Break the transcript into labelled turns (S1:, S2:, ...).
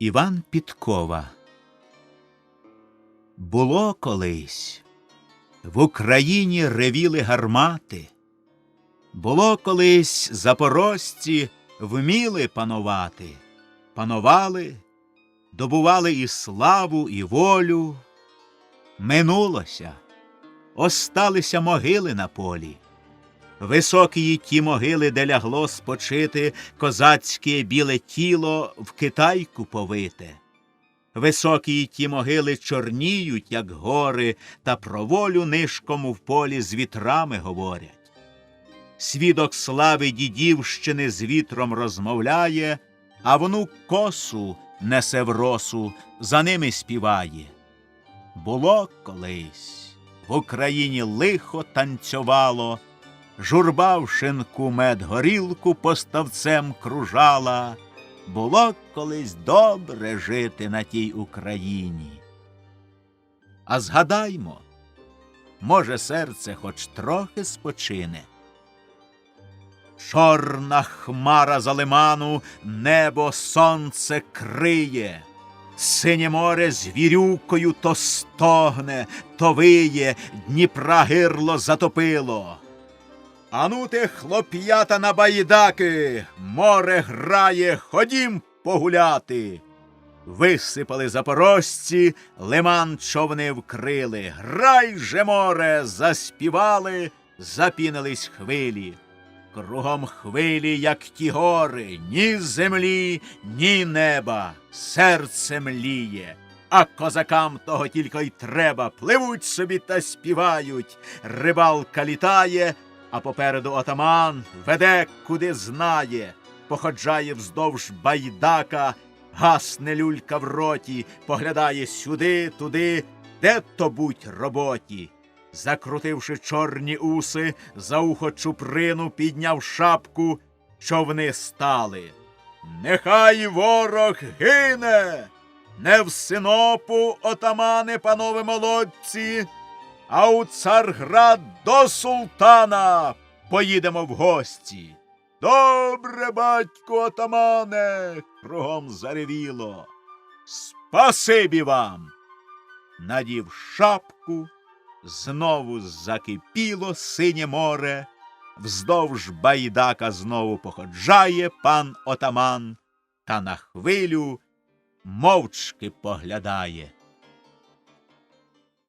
S1: Іван Підкова Було колись в Україні ревіли гармати. Було колись запорожці вміли панувати, панували, добували і славу, і волю. Минулося, осталися могили на полі. Високі ті могили, де лягло спочити козацьке біле тіло в китайку повите. Високі ті могили чорніють, як гори, та про волю нишком в полі з вітрами говорять. Свідок слави дідівщини з вітром розмовляє, а внук косу несе в росу, за ними співає. Було колись в Україні лихо танцювало. Журба в шинку мед горілку поставцем кружала. Було колись добре жити на тій Україні. А згадаймо, може, серце хоч трохи спочине. Чорна хмара за лиману, небо сонце криє. Синє море звірюкою то стогне, то виє, Дніпра гирло затопило. Ану ти, хлоп'ята на байдаки, море грає, ходім погуляти. Висипали запорожці, лиман човни вкрили. Грай же море, заспівали, запінились хвилі. Кругом хвилі, як ті гори, ні землі, ні неба, серце мліє. А козакам того тільки й треба. Пливуть собі та співають. Рибалка літає, а попереду отаман веде, куди знає, походжає вздовж байдака, гасне люлька в роті, поглядає сюди, туди, де то будь роботі. Закрутивши чорні уси, за ухо чуприну підняв шапку, човни стали. Нехай ворог гине, не в синопу, отамани, панове молодці, а у Царград до султана поїдемо в гості. Добре, батько отамане, кругом заревіло. Спасибі вам. Надів шапку, знову закипіло синє море, вздовж байдака знову походжає пан отаман, та на хвилю мовчки поглядає.